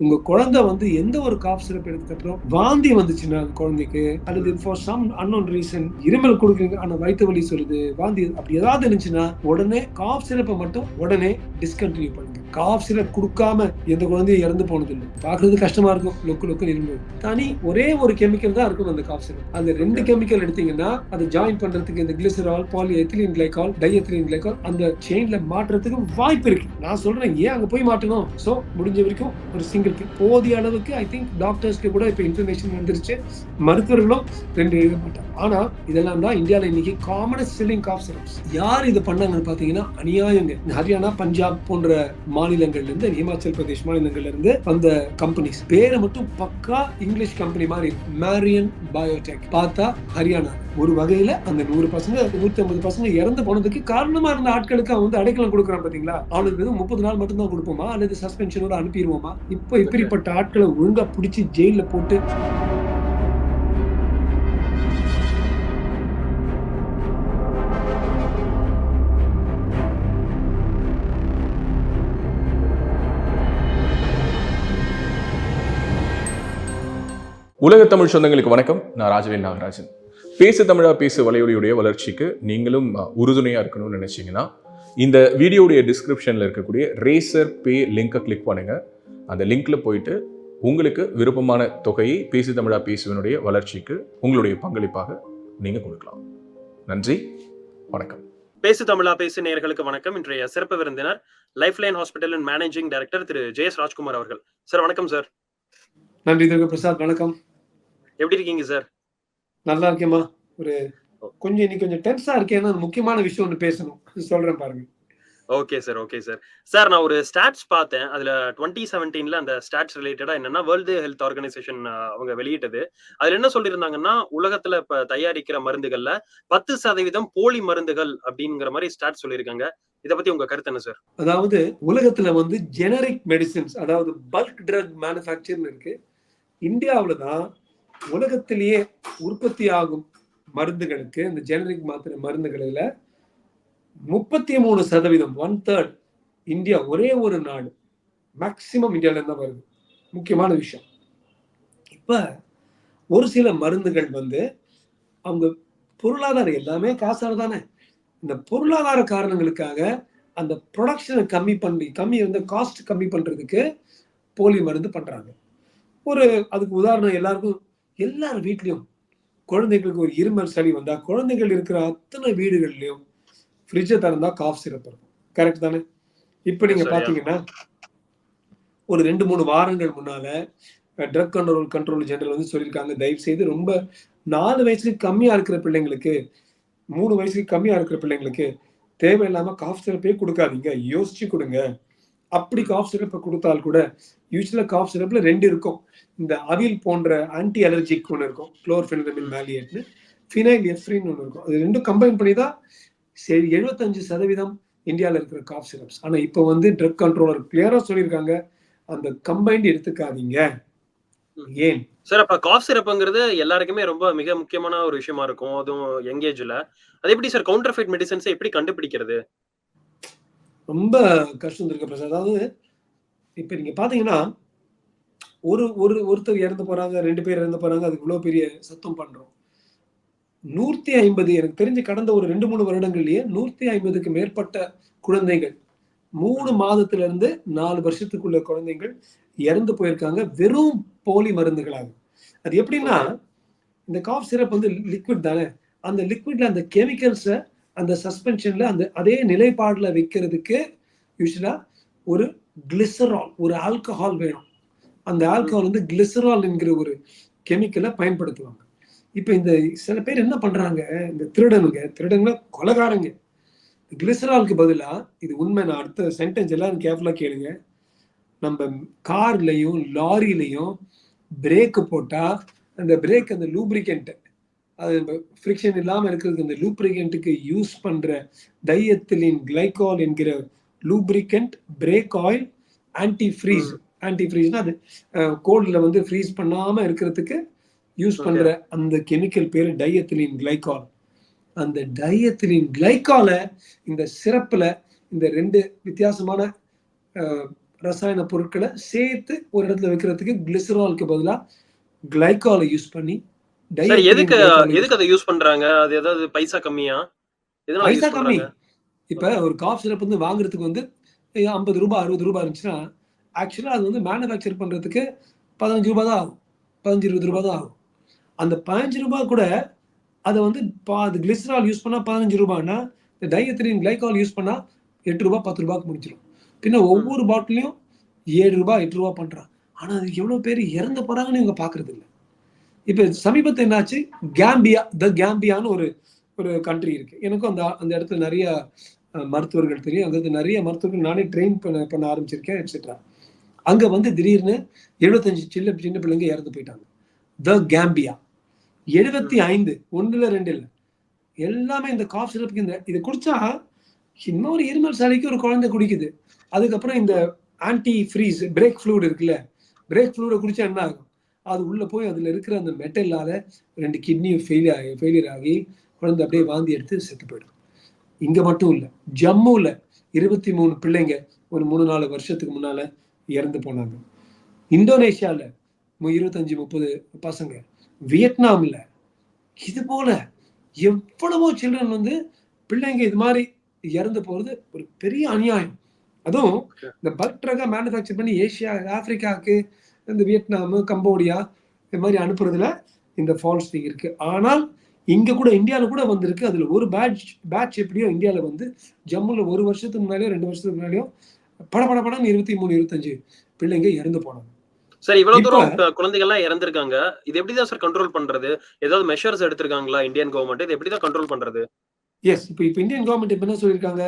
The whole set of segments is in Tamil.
உங்க குழந்தை வந்து எந்த ஒரு காஃப் சிறப்பு எடுத்துக்கப்புறம் அப்புறம் வாந்தி வந்துச்சுன்னா குழந்தைக்கு அல்லது ஃபார் சம் அன்னோன் ரீசன் இருமல் கொடுக்குறீங்க ஆனா வயிற்று வலி சொல்லுது வாந்தி அப்படி ஏதாவது இருந்துச்சுன்னா உடனே காஃப் சிறப்பை மட்டும் உடனே டிஸ்கண்டினியூ பண்ணுங்க காஃப் சிரப் கொடுக்காம எந்த குழந்தையும் இறந்து போனது இல்லை பாக்குறது கஷ்டமா இருக்கும். லொக்கு லொக்கு இருமல் தனி ஒரே ஒரு கெமிக்கல் தான் இருக்கும் அந்த காஃப் சிரப் அந்த ரெண்டு கெமிக்கல் எடுத்தீங்கன்னா அதை ஜாயின் பண்றதுக்கு இந்த glycerol poly ethylene glycol diethylene glycol அந்த செயின்ல மாற்றுறதுக்கு வாய்ப்பு இருக்கு. நான் சொல்றேன் ஏன் அங்க போய் மாட்டணும்? சோ முடிஞ்ச வரைக்கும் ஒரு சிங்கிள் போதிய அளவுக்கு ஐ திங்க் டாக்டர்ஸ்க்கு கூட இப்ப இன்ஃபர்மேஷன் வந்துருச்சு. மருத்துவர்களும் ரெண்டு எழுத மாட்டாங்க ஆனா இதெல்லாம் தான் இந்தியால இன்னைக்கு காமனஸ்ட் செல்லிங் காஃப் சிரப்ஸ் யார் இது பண்ணாங்கன்னு பாத்தீங்கன்னா அநியாயங்க. ஹரியானா பஞ்சாப் போன்ற மாநிலங்கள்ல இருந்து ஹிமாச்சல் பிரதேஷ் மாநிலங்கள்ல இருந்து வந்த கம்பெனிஸ் பேரை மட்டும் பக்கா இங்கிலீஷ் கம்பெனி மாதிரி மேரியன் பயோடெக் பார்த்தா ஹரியானா. ஒரு வகையில அந்த நூறு பசங்க நூத்தி ஐம்பது பசங்க இறந்து போனதுக்கு காரணமா இருந்த ஆட்களுக்கு அவன் வந்து அடைக்கலம் கொடுக்குறான் பாத்தீங்களா? அவனுக்கு வந்து முப்பது நாள் மட்டும் தான் கொடுப்போமா? அல்லது சஸ்பென்ஷனோட அனுப்பிடுவோமா? இப்போ இப்படிப்பட்ட ஆட்களை ஒழுங்கா பிடிச்சி ஜெயில போட்டு உலக தமிழ் சொந்தங்களுக்கு வணக்கம். நான் ராஜவேல் நாகராஜன். பேசு தமிழா பேசு வலையொலியுடைய வளர்ச்சிக்கு நீங்களும் அஹ், உறுதுணையா இருக்கணும்னு நினைச்சீங்கன்னா இந்த வீடியோடைய டிஸ்கிரிப்ஷன்ல இருக்கக்கூடிய ரேசர் பே லிங்கை கிளிக் பண்ணுங்க. அந்த லிங்க்ல போயிட்டு உங்களுக்கு விருப்பமான தொகையை பேசு தமிழா பேசுவனுடைய வளர்ச்சிக்கு உங்களுடைய பங்களிப்பாக நீங்க கொடுக்கலாம். நன்றி வணக்கம். பேசு தமிழா பேசு நேயர்களுக்கு வணக்கம். இன்றைய சிறப்பு விருந்தினர் லைஃப் லைன் ஹாஸ்பிட்டலின் மேனேஜிங் டைரக்டர் திரு ஜெயஸ் ராஜ்குமார் அவர்கள். சார் வணக்கம் சார். நன்றி துர்கா பிரசாத். வணக்கம். எப்படி இருக்கீங்க சார் நல்லா இருக்கேம்மா. ஒரு கொஞ்சம் இன்னைக்கு கொஞ்சம் டென்ஸா இருக்கேன் முக்கியமான விஷயம் ஒன்று பேசணும். சொல்றேன் பாருங்க. Okay sir okay sir sir நான் ஒரு ஸ்டாட்ஸ் பார்த்தேன். அதுல டுவெண்ட்டி செவன்டீன்ல அந்த ஸ்டாட்ஸ் ரிலேட்டடா என்னன்னா வேர்ல்டு ஹெல்த் ஆர்கனைசேஷன் அவங்க வெளியிட்டது. அதுல என்ன சொல்லியிருந்தாங்கன்னா உலகத்துல இப்ப தயாரிக்கிற மருந்துகள்ல பத்து சதவீதம் போலி மருந்துகள் அப்படிங்கிற மாதிரி ஸ்டாட்ஸ் சொல்லியிருக்காங்க. இதை பத்தி உங்க கருத்து என்ன சார் அதாவது உலகத்துல வந்து ஜெனரிக் மெடிசின்ஸ் அதாவது பல்க் ட்ரக் மேனுஃபேக்சர்னு இருக்கு. இந்தியாவில் தான் உலகத்திலேயே உற்பத்தி ஆகும் மருந்துகளுக்கு இந்த ஜெனரிக் மாத்திரை மருந்துகளில் முப்பத்தி மூணு சதவீதம் ஒன் தேர்ட் இந்தியா ஒரே ஒரு நாடு. மேக்சிமம் இந்தியாவிலேருந்து தான் வருது. முக்கியமான விஷயம். இப்போ ஒரு சில மருந்துகள் வந்து அவங்க பொருளாதாரம் எல்லாமே காசாக தானே. இந்த பொருளாதார காரணங்களுக்காக அந்த ப்ரொடக்ஷனை கம்மி பண்ணி கம்மி வந்து காஸ்ட் கம்மி பண்ணுறதுக்கு போலி மருந்து பண்ணுறாங்க ஒரு அதுக்கு உதாரணம் எல்லாருக்கும் எல்லார் வீட்லயும் குழந்தைகளுக்கு ஒரு இருமல் சளி வந்தா குழந்தைகள் இருக்கிற அத்தனை வீடுகள்லயும் ஃப்ரிட்ஜை திறந்தா காஃப் சிரப் இருக்கும். கரெக்ட் தானே? இப்ப நீங்க சரியா. பாத்தீங்கன்னா ஒரு ரெண்டு மூணு வாரங்கள் முன்னால ட்ரக் கண்ட்ரோல் கண்ட்ரோல் ஜெனரல் வந்து சொல்லியிருக்காங்க. தயவு செய்து ரொம்ப நாலு வயசுக்கு கம்மியா இருக்கிற பிள்ளைங்களுக்கு மூணு வயசுக்கு கம்மியா இருக்கிற பிள்ளைங்களுக்கு தேவையில்லாம காஃப் சிரப்பே கொடுக்காதீங்க. யோசிச்சு கொடுங்க. அப்படி காஃப் சிரப்பை கொடுத்தால் கூட யூஸ்வலா காஃப் சிரப்ல ரெண்டு இருக்கும். இந்த அவில் போன்ற ஆன்டி அலர்ஜிக் ஒன்று இருக்கும். குளோர்ஃபெனமின் மேலியட்னு ஃபினைல் எஃப்ரின் ஒன்று இருக்கும். அது ரெண்டும் கம்பைன் பண்ணி தான் சரி எழுபத்தஞ்சு சதவீதம் இந்தியாவில் இருக்கிற காஃப் சிரப்ஸ் ஆனா இப்போ வந்து ட்ரக் கண்ட்ரோலர் கிளியரா சொல்லியிருக்காங்க. அந்த கம்பைன்ட் எடுத்துக்காதீங்க. ஏன்? சார் அப்ப காஃப் சிறப்புங்கிறது எல்லாருக்குமே ரொம்ப மிக முக்கியமான ஒரு விஷயமா இருக்கும். அதுவும் யங்கேஜ்ல அது எப்படி சார் கவுண்டர் ஃபைட் மெடிசன்ஸை எப்படி கண்டுபிடிக்கிறது? ரொம்ப கஷ்டம் இருக்கு பிரசாத் அதாவது இப்ப நீங்க பாத்தீங்கன்னா ஒரு ஒரு ஒருத்தர் இறந்து போறாங்க ரெண்டு பேர் இறந்து போறாங்க அதுக்கு இவ்வளவு பெரிய சத்தம் பண்றோம். நூத்தி ஐம்பது எனக்கு தெரிஞ்சு கடந்த ஒரு ரெண்டு மூணு வருடங்கள்லயே நூத்தி ஐம்பதுக்கு மேற்பட்ட குழந்தைகள் மூணு மாதத்துல இருந்து நாலு வருஷத்துக்குள்ள குழந்தைகள் இறந்து போயிருக்காங்க வெறும் போலி மருந்துகளாக. அது எப்படின்னா இந்த காஃப் சிரப் வந்து லிக்விட் தானே? அந்த லிக்விட்ல அந்த கெமிக்கல்ஸை அந்த சஸ்பென்ஷன்ல அந்த அதே நிலைப்பாடுல வைக்கிறதுக்கு யூஸ்வலா ஒரு கிளிசரால் ஒரு ஆல்கஹால் வேணும். அந்த ஆல்கஹால் வந்து கிளிசரால் என்கிற ஒரு கெமிக்கலை பயன்படுத்துவாங்க. இப்ப இந்த சில பேர் என்ன பண்றாங்க இந்த திருடனுங்க திருடனுங்க கொலகாரங்க. கிளிசராலுக்கு பதிலா இது உண்மை நான் அடுத்த சென்டென்ஸ் எல்லாரும் கேர்ஃபுல்லா கேளுங்க. நம்ம கார்லயும் லாரிலையும் பிரேக் போட்டா அந்த பிரேக் அந்த லூப்ரிகன்ட் அது ஃப்ரிக்ஷன் இல்லாம இருக்கிறதுக்கு அந்த லூப்ரிகன்ட்டுக்கு யூஸ் பண்ற டையத்திலின் கிளைகால் என்கிற lubricant brake oil anti freeze anti ஃப்ரீஸ்னா அது கோல்ட்ல வந்து ஃப்ரீஸ் பண்ணாம இருக்கிறதுக்கு யூஸ். பண்ற அந்த கெமிக்கல் பேரு டையத்திலின் கிளைகால் அந்த டையத்திலின் கிளைகாலை இந்த சிறப்புல இந்த ரெண்டு வித்தியாசமான ரசாயன பொருட்களை சேர்த்து ஒரு இடத்துல வைக்கிறதுக்கு கிளிசராலுக்கு பதிலா கிளைகாலை யூஸ் பண்ணி எதுக்கு எதுக்கு அதை யூஸ் பண்றாங்க? அது ஏதாவது பைசா கம்மியா? பைசா கம்மி. இப்ப ஒரு காஃப் சிரப் வந்து வாங்குறதுக்கு வந்து ஐம்பது ரூபாய் அறுபது ரூபாய் இருந்துச்சுன்னா ஆக்சுவலா அது வந்து மேனுஃபேக்சர் பண்றதுக்கு பதினஞ்சு ரூபாய் தான் ஆகும். பதினஞ்சு இருபது ரூபாய் தான் ஆகும். அந்த பதினஞ்சு ரூபாய் கூட அதை வந்து அது கிளிசரால் யூஸ் பண்ணா பதினஞ்சு ரூபாய்னா இந்த டைஎத்திரின் கிளைகால் யூஸ் பண்ணா எட்டு ரூபாய் பத்து ரூபாய்க்கு முடிச்சிடும் பின்ன ஒவ்வொரு பாட்டிலையும் ஏழு ரூபாய் எட்டு ரூபாய் பண்றான் ஆனா அதுக்கு எவ்வளவு பேர் இறந்து போறாங்கன்னு இவங்க பாக்குறது இல்லை. இப்ப சமீபத்தில் என்னாச்சு? கேம்பியா த கேம்பியான்னு ஒரு ஒரு கண்ட்ரி இருக்கு. எனக்கும் அந்த அந்த இடத்துல நிறைய மருத்துவர்கள் தெரியும். அங்க இருந்து நிறைய மருத்துவர்கள் நானே ட்ரெயின் பண்ண பண்ண ஆரம்பிச்சிருக்கேன் எட்ஸெட்ரா அங்க வந்து திடீர்னு எழுபத்தஞ்சு சின்ன சின்ன பிள்ளைங்க இறந்து போயிட்டாங்க. The Gambia. எழுபத்தி ஐந்து ஒண்ணுல ரெண்டு இல்ல. எல்லாமே இந்த காஃப் சிரப்புக்கு இந்த இதை குடிச்சா இன்னொரு இருமல் சாலைக்கு ஒரு குழந்தை குடிக்குது. அதுக்கப்புறம் இந்த ஆன்டி ஃப்ரீஸ் பிரேக் ஃப்ளூட் இருக்குல்ல பிரேக் ஃப்ளூடை குடிச்சா என்ன ஆகும்? அது உள்ள போய் அதுல இருக்கிற அந்த மெட்டலால ரெண்டு கிட்னியும் ஃபெயிலியர் ஆகி ஃபெயிலியர் ஆகி குழந்தை அப்படியே வாந்தி எடுத்து செத்து போயிடும். இங்க மட்டும் இல்ல ஜம்முல இருபத்தி மூணு பிள்ளைங்க ஒரு மூணு நாலு வருஷத்துக்கு முன்னால இறந்து போனாங்க. இந்தோனேஷியால மு- இருபத்தஞ்சு முப்பது பசங்க. வியட்நாம்ல இது போல எவ்வளவோ சில்ட்ரன் வந்து பிள்ளைங்க இது மாதிரி இறந்து போறது ஒரு பெரிய அநியாயம். அதுவும் இந்த பல்க் ட்ரக்கா மேனுஃபேக்சர் பண்ணி ஏசியா ஆப்பிரிக்காவுக்கு இந்த வியட்நாம் கம்போடியா இது மாதிரி அனுப்புறதுல இந்த ஃபால்ஸ் திங் இருக்கு. ஆனால் இங்க கூட இந்தியாவில் கூட வந்திருக்கு. அதுல ஒரு பேட்ச் பேட்ச் எப்படியோ இந்தியாவில் வந்து ஜம்முல ஒரு வருஷத்துக்கு முன்னாடியோ ரெண்டு வருஷத்துக்கு முன்னாடியோ பட பட படம் இருபத்தி மூணு இருபத்தஞ்சு பிள்ளைங்க இறந்து போனாங்க. சார் இவ்வளவு தூரம் குழந்தைகள்லாம் இறந்திருக்காங்க. இது எப்படிதான் சார் கண்ட்ரோல் பண்றது? ஏதாவது மெஷர்ஸ் எடுத்திருக்காங்களா இந்தியன் கவர்மெண்ட் இது எப்படிதான் கண்ட்ரோல் பண்றது? எஸ் இப்போ இப்போ இந்தியன் கவர்மெண்ட் இப்போ என்ன சொல்லியிருக்காங்க?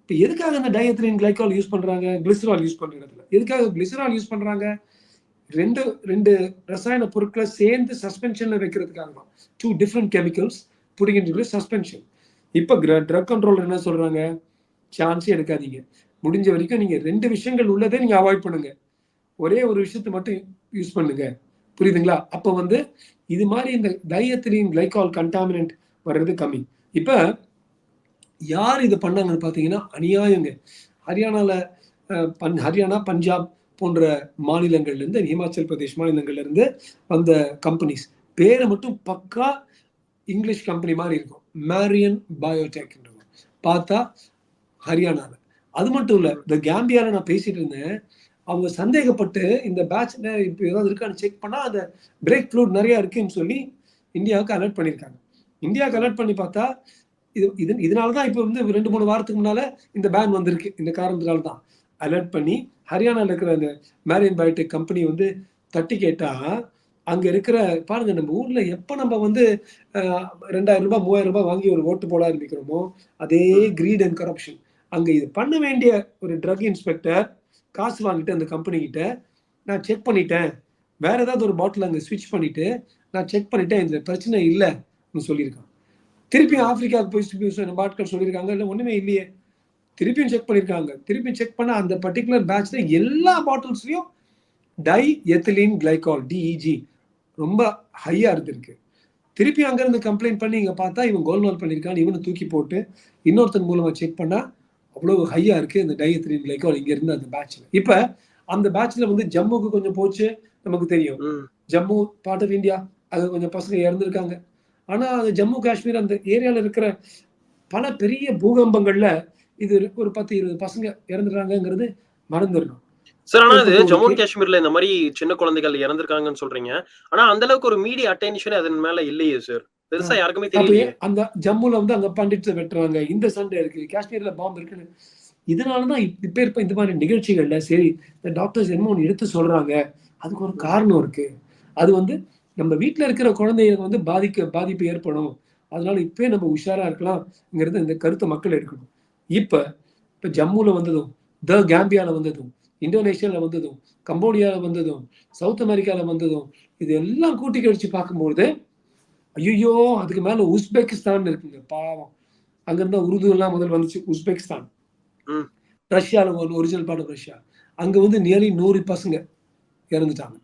இப்போ எதுக்காக இந்த டயத்ரின் கிளைகால் யூஸ் பண்றாங்க? கிளிசரால் யூஸ் பண்ற இடத்துல எதுக்காக கிளிசரால் யூஸ் பண்றாங்க? ரெண்டு ரெண்டு ரசாயன பொருட்களை சேர்ந்து சஸ்பென்ஷன்ல வைக்கிறதுக்காக தான் டூ டிஃப்ரெண்ட் கெமிக்கல்ஸ் பிடிக்கின்ற சஸ்பென்ஷன் இப்போ ட்ரக் கண்ட்ரோல் என்ன சொல்றாங்க? சான்ஸே எடுக்காதீங்க. முடிஞ்ச வரைக்கும் நீங்க ரெண்டு விஷயங்கள் உள்ளதே நீங்க அவாய்ட் பண்ணுங்க. ஒரே ஒரு விஷயத்தை மட்டும் யூஸ் பண்ணுங்க. புரியுதுங்களா? அப்போ வந்து இது மாதிரி இந்த டயத்திரின் கிளைகால் கண்டாமினன்ட் வர்றது கம்மி. இப்போ யார் இது பண்ணாங்கன்னு பார்த்தீங்கன்னா அநியாயங்க. ஹரியானால பன் ஹரியானா பஞ்சாப் போன்ற மாநிலங்கள்லேருந்து ஹிமாச்சல் பிரதேஷ் மாநிலங்கள்லேருந்து வந்த கம்பெனிஸ் பேரை மட்டும் பக்கா இங்கிலீஷ் கம்பெனி மாதிரி இருக்கும். மேரியன் பயோடெக் பார்த்தா ஹரியானால. அது மட்டும் இல்லை இந்த கேம்பியாவில் நான் பேசிட்டு இருந்தேன். அவங்க சந்தேகப்பட்டு இந்த பேட்ச்ல இப்போ ஏதாவது இருக்கான்னு செக் பண்ணால் அந்த பிரேக் ஃப்ளூட் நிறையா இருக்குன்னு சொல்லி இந்தியாவுக்கு அலர்ட் பண்ணியிருக்காங்க. இந்தியாவுக்கு அலர்ட் பண்ணி பார்த்தா இது இது இதனால தான் இப்போ வந்து ரெண்டு மூணு வாரத்துக்கு முன்னால் இந்த பேன் வந்திருக்கு. இந்த காரணத்தினால தான் அலர்ட் பண்ணி ஹரியானால இருக்கிற அந்த மேரியன் பயோடெக் கம்பெனி வந்து தட்டி கேட்டா அங்க இருக்கிற பாருங்க நம்ம ஊர்ல எப்ப நம்ம வந்து ரெண்டாயிரம் ரூபாய் மூவாயிரம் ரூபாய் வாங்கி ஒரு ஓட்டு போட ஆரம்பிக்கிறோமோ அதே கிரீட் அண்ட் கரப்ஷன் அங்க இது பண்ண வேண்டிய ஒரு ட்ரக் இன்ஸ்பெக்டர் காசு வாங்கிட்டு அந்த கம்பெனி கிட்ட நான் செக் பண்ணிட்டேன். வேற ஏதாவது ஒரு பாட்டில் அங்க ஸ்விட்ச் பண்ணிட்டு நான் செக் பண்ணிட்டேன். இந்த பிரச்சனை இல்லைன்னு சொல்லியிருக்கான். திருப்பியும் ஆப்பிரிக்காவுக்கு போய் நம்ம ஆட்கள் சொல்லியிருக்காங்க. இல்லை ஒண்ணுமே இல்லையே. திருப்பியும் செக் பண்ணியிருக்காங்க திருப்பியும் செக் பண்ண அந்த பர்டிகுலர் பேட்ச்ல எல்லா பாட்டில்ஸ்லயும் டை எத்திலின் கிளைகால் டிஇஜி ரொம்ப ஹையா இருந்திருக்கு. திருப்பி அங்கிருந்து கம்ப்ளைண்ட் பண்ணி இங்க பார்த்தா இவன் கோல்மால் பண்ணியிருக்கான் இவனை தூக்கி போட்டு இன்னொருத்தன் மூலமா செக் பண்ணா அவ்வளவு ஹையா இருக்கு இந்த டைஎத்திலின் கிளைகால் இங்க இருந்து அந்த பேட்ச்ல இப்ப அந்த பேட்ச்ல வந்து ஜம்முக்கு கொஞ்சம் போச்சு நமக்கு தெரியும். ஜம்மு பார்ட் ஆஃப் இந்தியா அது கொஞ்சம் பசங்க இறந்துருக்காங்க. ஆனா அது ஜம்மு காஷ்மீர் அந்த ஏரியால இருக்கிற பல பெரிய பூகம்பங்கள்ல இது ஒரு பத்து இருபது பசங்க இறந்துடுறாங்கங்கிறது மறந்துடணும். சார் ஆனா இது. ஜம்மு காஷ்மீர்ல இந்த மாதிரி சின்ன குழந்தைகள் இறந்திருக்காங்கன்னு சொல்றீங்க. ஆனா அந்த அளவுக்கு ஒரு மீடியா அட்டென்ஷன் அதன் மேல இல்லையே சார். பெருசா யாருக்குமே தெரியலையே. அந்த ஜம்முல வந்து அங்க பண்டிட்ஸ் வெட்டுறாங்க? இந்த சண்டை இருக்கு. காஷ்மீர்ல பாம்பு இருக்குன்னு. இதனாலதான் இப்ப இருப்ப இந்த மாதிரி நிகழ்ச்சிகள்ல சரி இந்த டாக்டர்ஸ் என்ன ஒண்ணு எடுத்து சொல்றாங்க. அதுக்கு ஒரு காரணம் இருக்கு. அது வந்து நம்ம வீட்ல இருக்கிற குழந்தைகளுக்கு வந்து பாதிக்க பாதிப்பு ஏற்படும். அதனால இப்பவே நம்ம உஷாரா இருக்கலாம்ங்கிறது இந்த கருத்தை மக்கள் எடுக்கணும். இப்ப இப்ப ஜம்முல வந்ததும் த கேம்பியால வந்ததும் இந்தோனேஷியால வந்ததும் கம்போடியால வந்ததும் சவுத் அமெரிக்கால வந்ததும் இது எல்லாம் கூட்டி கழிச்சு பார்க்கும்போது ஐயோ அதுக்கு மேல உஸ்பெகிஸ்தான் இருக்குங்க பாவம். அங்கிருந்தா உருது எல்லாம் முதல்ல வந்துச்சு உஸ்பெகிஸ்தான் ஒரு ஒரிஜினல் பார்ட் ஆஃப் ரஷ்யா அங்க வந்து நியர்லி நூறு பசங்க இறந்துட்டாங்க.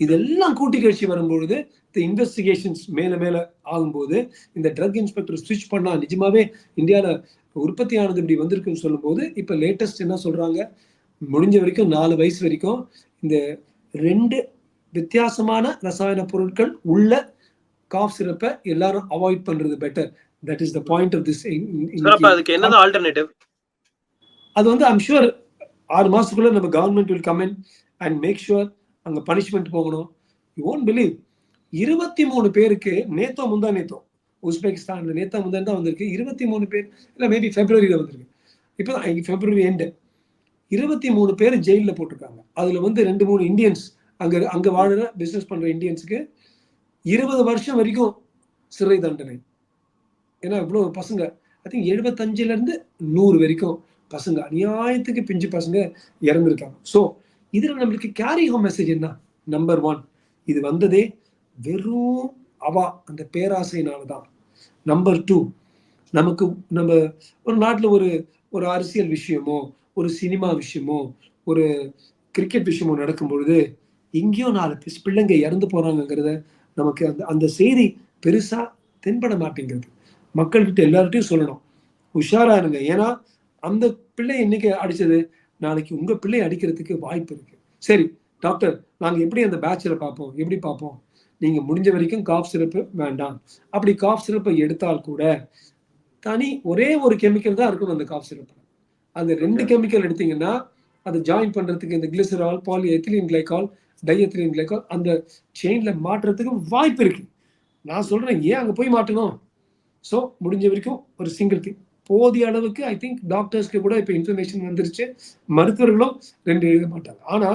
இதெல்லாம் கூட்டி கழிச்சு வரும்பொழுது இந்த இன்வெஸ்டிகேஷன்ஸ் மேல மேல ஆகும்போது இந்த ட்ரக் இன்ஸ்பெக்டர் ஸ்விட்ச் பண்ணா நிஜமாவே இந்தியால உற்பத்தி ஆனது இப்படி வந்திருக்குன்னு சொல்லும்போது இப்ப லேட்டஸ்ட் என்ன சொல்றாங்க? முடிஞ்ச வரைக்கும் நாலு வயசு வரைக்கும் இந்த ரெண்டு வித்தியாசமான ரசாயன பொருட்கள் உள்ள காஃப் சிரப்பை எல்லாரும் அவாய்ட் பண்றது better that is the point of this அதுக்கு என்னதான் ஆல்டர்னேட்டிவ் அது வந்து ஐம் ஷுவர் ஆறு மாசத்துக்குள்ள நம்ம government will come in and make sure அங்க பனிஷ்மெண்ட் போகணும். யூ ஓன்ட் பிலீவ் இருபத்தி மூணு பேருக்கு நேத்தோ முந்தா நேத்தோ உஸ்பெகிஸ்தான் நேத்தா முதல் தான் வந்திருக்கு. இருபத்தி மூணு பேர் இல்லை மேபி ஃபெப்ரவரியில் வந்திருக்கு. இப்போ ஃபெப்ரவரி எண்டு இருபத்தி மூணு பேர் ஜெயிலில் போட்டிருக்காங்க. அதில் வந்து ரெண்டு மூணு இந்தியன்ஸ் அங்கே அங்கே வாழுற பிஸ்னஸ் பண்ணுற இந்தியன்ஸுக்கு இருபது வருஷம் வரைக்கும் சிறை தண்டனை. ஏன்னா இவ்வளோ பசங்க ஐ திங்க் எழுபத்தஞ்சிலேருந்து நூறு வரைக்கும் பசங்க அநியாயத்துக்கு பிஞ்சு பசங்க இறந்துருக்காங்க. ஸோ இதில் நம்மளுக்கு கேரி ஹோம் மெசேஜ் என்ன? நம்பர் ஒன் இது வந்ததே வெறும் அவா அந்த பேராசையினால தான் நம்பர் டூ நமக்கு நம்ம ஒரு நாட்டில் ஒரு ஒரு அரசியல் விஷயமோ ஒரு சினிமா விஷயமோ ஒரு கிரிக்கெட் விஷயமோ நடக்கும் பொழுது இங்கேயும் நாலு பிள்ளைங்க இறந்து போகிறாங்கங்கிறத நமக்கு அந்த அந்த செய்தி பெருசாக தென்பட மாட்டேங்கிறது. மக்கள்கிட்ட எல்லார்ட்டையும் சொல்லணும். உஷாராக இருங்க. ஏன்னா அந்த பிள்ளை இன்னைக்கு அடித்தது நாளைக்கு உங்கள் பிள்ளை அடிக்கிறதுக்கு வாய்ப்பு இருக்குது சரி டாக்டர் நாங்கள் எப்படி அந்த பேட்சில் பார்ப்போம்? எப்படி பார்ப்போம்? நீங்க முடிஞ்ச வரைக்கும் காஃப் சிரப்பு வேண்டாம். அப்படி காஃப் சிரப்பை எடுத்தால் கூட தனி ஒரே ஒரு கெமிக்கல் தான் இருக்கணும் அந்த காஃப் சிரப்பு அந்த ரெண்டு கெமிக்கல் எடுத்தீங்கன்னா அதை ஜாயின் பண்றதுக்கு இந்த glycerol poly ethylene glycol diethylene glycol அந்த செயின்ல மாட்டுறதுக்கு வாய்ப்பு இருக்கு. நான் சொல்றேன் ஏன் அங்க போய் மாட்டணும்? ஸோ முடிஞ்ச வரைக்கும் ஒரு சிங்கிள் திங் போதிய அளவுக்கு ஐ திங்க் டாக்டர்ஸ்க்கு கூட இப்போ இன்ஃபர்மேஷன் வந்துருச்சு. மருத்துவர்களும் ரெண்டு எழுத மாட்டாங்க. ஆனா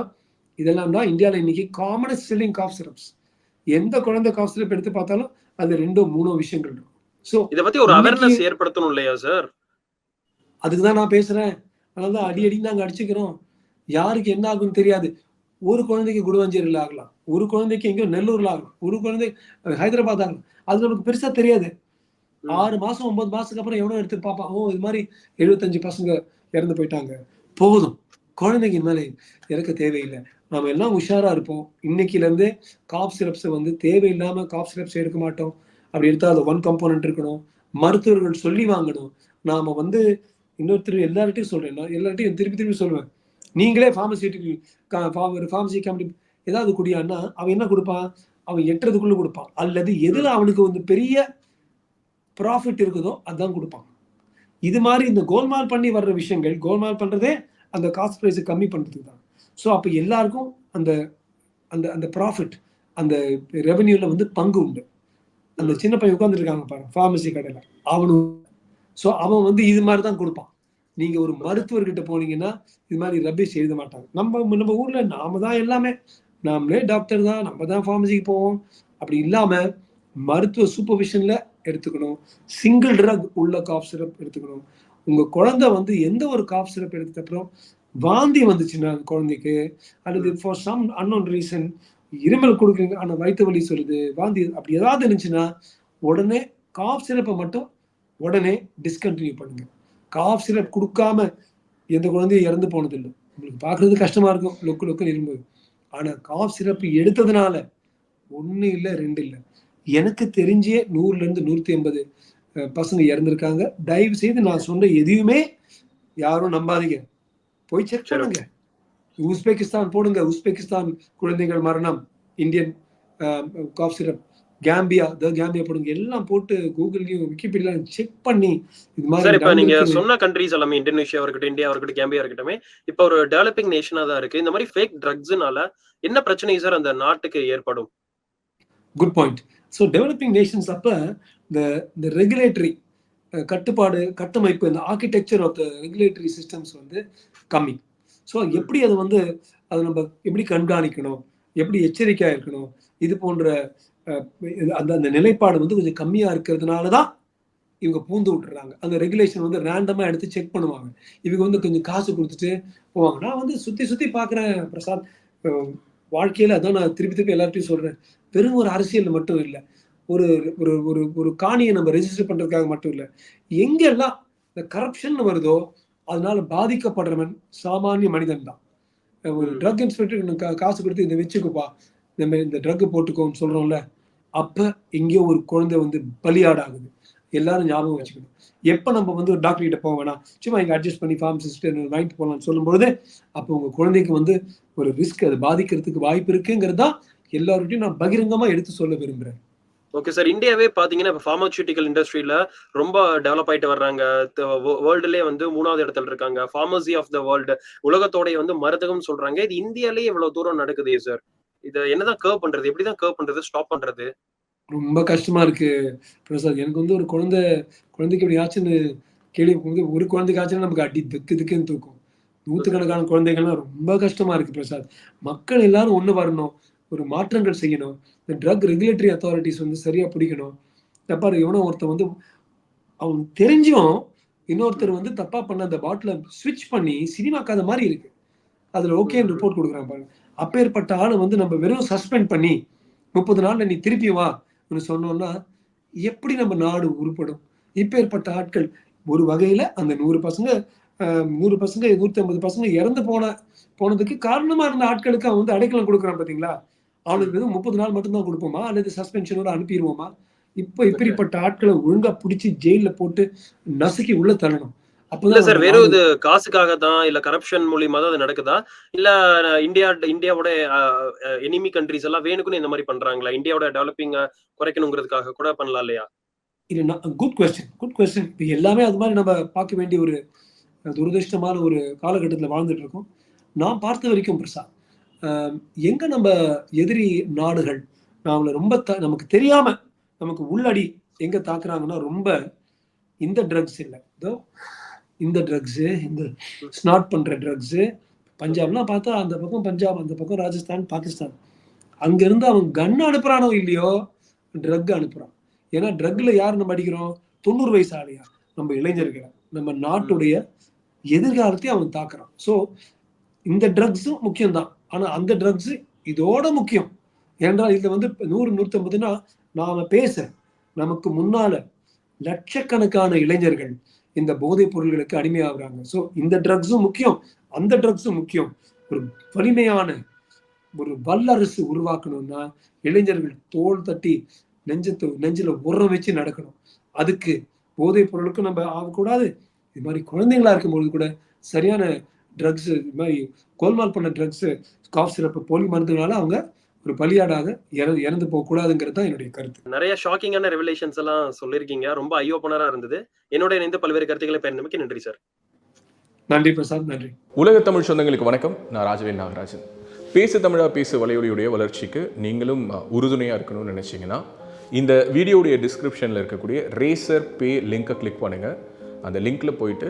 இதெல்லாம் தான் இந்தியாவில் இன்னைக்கு காமனஸ்ட் செல்லிங் காஃப் சிரப்ஸ் எந்த குழந்தை சிரப் எடுத்து பார்த்தாலும் அது ரெண்டோ மூணோ விஷயங்கள் இருக்கும். ஸோ இத பத்தி ஒரு அவேர்னஸ் ஏற்படுத்தணும் இல்லையா சார் அதுக்கு தான் நான் பேசுறேன். அதனால தான் அடி அடி நாங்க அடிச்சுக்கிறோம். யாருக்கு என்ன ஆகும்னு தெரியாது. ஒரு குழந்தைக்கு குடுவஞ்சேரியில் ஆகலாம். ஒரு குழந்தைக்கு எங்கேயோ நெல்லூர்ல ஆகலாம். ஒரு குழந்தை ஹைதராபாத் ஆகலாம். அது நமக்கு பெருசா தெரியாது. ஆறு மாசம் ஒன்பது மாசத்துக்கு அப்புறம் எவனோ எடுத்து பார்ப்பான் ஓ இது மாதிரி எழுபத்தஞ்சு பசங்க இறந்து போயிட்டாங்க. போதும். குழந்தைங்க மேலே இறக்க தேவையில்லை. நாம் எல்லாம் உஷாரா இருப்போம். இன்னைக்கிலேருந்தே காப் சிரப்ஸை வந்து தேவையில்லாம காஃப் சிரப்ஸ் எடுக்க மாட்டோம். அப்படி எடுத்தால் அது ஒன் கம்போனன்ட் இருக்கணும். மருத்துவர்கள் சொல்லி வாங்கணும். நாம வந்து இன்னொருத்தர் எல்லார்ட்டையும் சொல்றேன். நான் எல்லார்ட்டையும் திருப்பி திருப்பி சொல்லுவேன் நீங்களே ஃபார்மசியூட்டிக்கல் ஒரு ஃபார்மசி கம்பெனி ஏதாவது குடியான்னா அவன் என்ன கொடுப்பான்? அவன் எட்டுறதுக்குள்ள கொடுப்பான். அல்லது எதுல அவனுக்கு வந்து பெரிய ப்ராஃபிட் இருக்குதோ அதான் கொடுப்பான். இது மாதிரி இந்த கோல்மால் பண்ணி வர்ற விஷயங்கள் கோல்மால் பண்றதே அந்த காஸ்ட் ப்ரைஸை கம்மி பண்ணுறதுக்கு தான். ஸோ அப்போ எல்லாருக்கும் அந்த அந்த அந்த ப்ராஃபிட் அந்த ரெவன்யூவில் வந்து பங்கு உண்டு. அந்த சின்ன பையன் உட்காந்துருக்காங்க பாருங்க ஃபார்மசி கடையில். அவனும் ஸோ அவன் வந்து இது மாதிரி தான் கொடுப்பான். நீங்க ஒரு மருத்துவர்கிட்ட போனீங்கன்னா இது மாதிரி ரபிஷ் எழுத மாட்டாங்க. நம்ம நம்ம ஊர்ல நாம தான் எல்லாமே நாமளே டாக்டர் தான் நம்ம தான் ஃபார்மசிக்கு போவோம். அப்படி இல்லாம மருத்துவ சூப்பர்விஷன்ல எடுத்துக்கணும். சிங்கிள் ட்ரக் உள்ள காஃப் சிரப் எடுத்துக்கணும். உங்க குழந்தை வந்து எந்த ஒரு காஃப் சிரப் எடுத்த அப்புறம் வாந்தி வந்துச்சுன்னா குழந்தைக்கு அல்லது ஃபார் சம் அன்னோன் ரீசன் இருமல் கொடுக்குறீங்க ஆனா வயிற்று வலி சொல்லுது வாந்தி அப்படி ஏதாவது இருந்துச்சுன்னா உடனே காஃப் சிரப்பை மட்டும் உடனே டிஸ்கண்டினியூ பண்ணுங்க. காஃப் சிரப் கொடுக்காம எந்த குழந்தையும் இறந்து போனதில்லை. உங்களுக்கு பார்க்கறது கஷ்டமா இருக்கும். லொக்கு லொக்குன்னு இருந்தது ஆனா காஃப் சிரப் எடுத்ததுனால ஒண்ணு இல்ல ரெண்டு இல்ல. எனக்கு தெரிஞ்சே நூறுல இருந்து நூத்தி ஐம்பது பசங்க இறந்திருக்காங்க. தயவு செய்து நான் சொன்ன எதையுமே யாரும் நம்பாதீங்க. போய் செக். பண்ணுங்க. உஸ்பெகிஸ்தான் போடுங்க. உஸ்பெகிஸ்தான் குழந்தைகள் மரணம். Indian cough syrup Gambia the Gambia போடுங்க. எல்லாம் போட்டு கூகுள்லயும் விக்கிபீடியாலையும் செக் பண்ணி இது சார் இப்ப நீங்க. சொன்ன கண்ட்ரீஸ் எல்லாமே இந்தோனேஷியா இருக்கட்டும் இந்தியா இருக்கட்டும் கேம்பியா இருக்கட்டும் இப்ப ஒரு டெவலப்பிங் நேஷனா தான் இருக்கு. இந்த மாதிரி ஃபேக் ட்ரக்ஸ்னால என்ன பிரச்சனை சார் அந்த நாட்டுக்கு ஏற்படும்? Good point so developing nations அப்போ இந்த இந்த ரெகுலேட்டரி கட்டுப்பாடு கட்டமைப்பு இந்த architecture of the regulatory systems வந்து கம்மி. ஸோ எப்படி அது வந்து அதை நம்ம எப்படி கண்காணிக்கணும்? எப்படி எச்சரிக்கையாக இருக்கணும்? இது போன்ற அந்த அந்த நிலைப்பாடு வந்து கொஞ்சம் கம்மியாக இருக்கிறதுனால தான் இவங்க பூந்து விட்டுறாங்க. அந்த ரெகுலேஷன் வந்து ரேண்டமாக எடுத்து செக் பண்ணுவாங்க. இவங்க வந்து கொஞ்சம் காசு கொடுத்துட்டு போவாங்க. நான் வந்து சுற்றி சுற்றி பார்க்குறேன் பிரசாத் வாழ்க்கையில் அதான் நான் திருப்பி திருப்பி எல்லார்ட்டையும் சொல்கிறேன் வெறும் ஒரு அரசியல் மட்டும் இல்லை. ஒரு ஒரு ஒரு ஒரு காணியை நம்ம ரெஜிஸ்டர் பண்றதுக்காக மட்டும் இல்லை. எங்கெல்லாம் இந்த கரப்ஷன் வருதோ அதனால பாதிக்கப்படுறவன் சாமானிய மனிதன் தான். ஒரு. ட்ரக் இன்ஸ்பெக்டர் காசு கொடுத்து இதை வச்சுக்குப்பா இந்த மாதிரி இந்த ட்ரக் போட்டுக்கோன்னு சொல்றோம்ல அப்ப எங்கேயோ ஒரு குழந்தை வந்து பலியாடாகுது. எல்லாரும் ஞாபகம் வச்சுக்கணும். எப்போ நம்ம வந்து ஒரு டாக்டர் கிட்ட போக வேணாம். சும்மா இங்கே அட்ஜஸ்ட் பண்ணி ஃபார்மசிஸ்ட் வாங்கிட்டு போகலாம்னு சொல்லும்போது அப்போ உங்க குழந்தைக்கு வந்து ஒரு ரிஸ்க் அது பாதிக்கிறதுக்கு வாய்ப்பு இருக்குங்கிறது தான் எல்லார்கிட்டையும் நான் பகிரங்கமா எடுத்து சொல்ல விரும்புறேன். ஓகே சார் இந்தியாவே பாத்தீங்கன்னா இப்போ ஃபார்மசூட்டிக்கல் இண்டஸ்ட்ரியில ரொம்ப டெவலப் ஆயிட்டு வர்றாங்க. வேர்ல்டுலேயே வந்து மூணாவது இடத்துல இருக்காங்க. ஃபார்மசி ஆஃப் த வேர்ல்டு உலகத்தோடைய வந்து மருந்தகம் சொல்றாங்க. இது இந்தியாலே இவ்வளவு தூரம் நடக்குதே சார் இதை என்னதான் கர்வ் பண்றது? எப்படிதான் கர்வ் பண்றது? ஸ்டாப் பண்றது? ரொம்ப கஷ்டமா இருக்கு. பிரசாத் எனக்கு வந்து ஒரு குழந்தை குழந்தைக்கு இப்படி ஆச்சுன்னு கேள்வி வந்து ஒரு குழந்தைக்கு ஆச்சுன்னா நமக்கு அடி திக்கு திக்குன்னு தூக்கும். நூற்றுக்கணக்கான குழந்தைகள்லாம் ரொம்ப கஷ்டமா இருக்கு பிரசாத். மக்கள் எல்லாரும் ஒண்ணு வரணும். ஒரு மாற்றங்கள் செய்யணும். இந்த ட்ரக் ரெகுலேட்டரி அத்தாரிட்டிஸ் வந்து சரியா பிடிக்கணும். தப்பா எவனோ ஒருத்தன் வந்து அவன் தெரிஞ்சும் இன்னொருத்தர் வந்து தப்பா பண்ண அந்த பாட்டில ஸ்விட்ச் பண்ணி சினிமாக்காத மாதிரி இருக்கு. அதுல ஓகேன்னு ரிப்போர்ட் கொடுக்குறான் பாருங்க அப்பேற்பட்ட ஆளை வந்து நம்ம வெறும் சஸ்பெண்ட் பண்ணி முப்பது நாள்ல நீ திருப்பி வா சொன்னோம்னா எப்படி நம்ம நாடு உருப்படும்? இப்பேற்பட்ட ஆட்கள் ஒரு வகையில அந்த நூறு பசங்க நூறு பசங்க நூத்தி ஐம்பது பசங்க இறந்து போன போனதுக்கு காரணமா இருந்த ஆட்களுக்கு அவன் வந்து அடைக்கலம் கொடுக்குறான் பாத்தீங்களா? அவனுக்கு வெறும் முப்பது நாள் மட்டும்தான் கொடுப்போமா? அல்லது சஸ்பென்ஷனோட அனுப்பிடுவோமா இப்போ இப்படிப்பட்ட ஆட்களை ஒழுங்கா பிடிச்சி ஜெயில போட்டு நசுக்கி உள்ள தள்ளணும். இல்ல அப்பதான் சார் வெறும் இது காசுக்காக தான் இல்ல கரப்ஷன் மூலியமா தான் அது நடக்குதா? இல்ல இந்தியா இந்தியாவோட எனிமி கண்ட்ரிஸ் எல்லாம் வேணுக்குன்னு இந்த மாதிரி பண்றாங்களா? இந்தியாவோட டெவலப்பிங் குறைக்கணுங்கிறதுக்காக கூட பண்ணலாம் இல்லையா? இது குட் கொஸ்டின் குட் கொஸ்டின் இப்போ எல்லாமே அது மாதிரி நம்ம பார்க்க வேண்டிய ஒரு துரதிருஷ்டமான ஒரு காலகட்டத்தில் வாழ்ந்துட்டு இருக்கோம். நான் பார்த்த வரைக்கும் பிரசா ஆஹ் எங்க நம்ம எதிரி நாடுகள் நம்மளை ரொம்ப த நமக்கு தெரியாம நமக்கு உள்ளடி எங்க தாக்குறாங்கன்னா ரொம்ப இந்த ட்ரக்ஸ் இல்லை. இதோ இந்த ட்ரக்ஸு இந்த ஸ்நாட் பண்ற ட்ரக்ஸு பஞ்சாப்லாம் பார்த்தா அந்த பக்கம் பஞ்சாப் அந்த பக்கம் ராஜஸ்தான் பாகிஸ்தான். அங்கிருந்து அவன் கன் அனுப்புறானோ இல்லையோ ட்ரக் அனுப்புறான். ஏன்னா ட்ரக்ல யார் நம்ம அடிக்கிறோம்? தொண்ணூறு வயசு ஆலையா நம்ம இளைஞர்களை. நம்ம நாட்டுடைய எதிர்காலத்தையும் அவன் தாக்குறான். ஸோ இந்த ட்ரக்ஸும் முக்கியம்தான். ஆனா அந்த ட்ரக்ஸ் இதோட முக்கியம். ஏனென்றால் இதில் வந்து நூறு நூற்றம்பதுனா நாம் பேச நமக்கு முன்னால லட்சக்கணக்கான இளைஞர்கள் இந்த போதைப் பொருள்களுக்கு அடிமையாகிறாங்க. ஸோ இந்த ட்ரக்ஸும் முக்கியம். அந்த ட்ரக்ஸும் முக்கியம். ஒரு வலிமையான ஒரு வல்லரசு உருவாக்கணும்னா இளைஞர்கள் தோல் தட்டி நெஞ்சத்தை நெஞ்சில உரம் வச்சு நடக்கணும். அதுக்கு போதைப் பொருளுக்கும் நம்ம ஆகக்கூடாது. இது மாதிரி குழந்தைங்களா இருக்கும்பொழுது கூட சரியான ட்ரக்ஸ் இது மாதிரி கோல்மால் பண்ண ட்ரக்ஸு காஃப் சிறப்பு போலி மருந்துனால அவங்க ஒரு பலியாடாக இறந்து இறந்து போக கூடாதுங்கிறது தான் என்னுடைய கருத்து. நிறைய ஷாக்கிங்கான ரெவலேஷன்ஸ் எல்லாம் சொல்லியிருக்கீங்க. ரொம்ப ஐ ஓப்பனரா இருந்தது. என்னோட இணைந்து பல்வேறு கருத்துக்களை பயன்படுத்தி நன்றி சார் நன்றி பிரசாத் நன்றி. உலக தமிழ் சொந்தங்களுக்கு வணக்கம். நான் ராஜவேல் நாகராஜன். பேசு தமிழா பேசு வலையொலியுடைய வளர்ச்சிக்கு நீங்களும் அஹ், உறுதுணையா இருக்கணும்னு நினைச்சீங்கன்னா இந்த வீடியோடைய டிஸ்கிரிப்ஷனில் இருக்கக்கூடிய ரேசர் பே லிங்கை கிளிக் பண்ணுங்க. அந்த லிங்க்ல போயிட்டு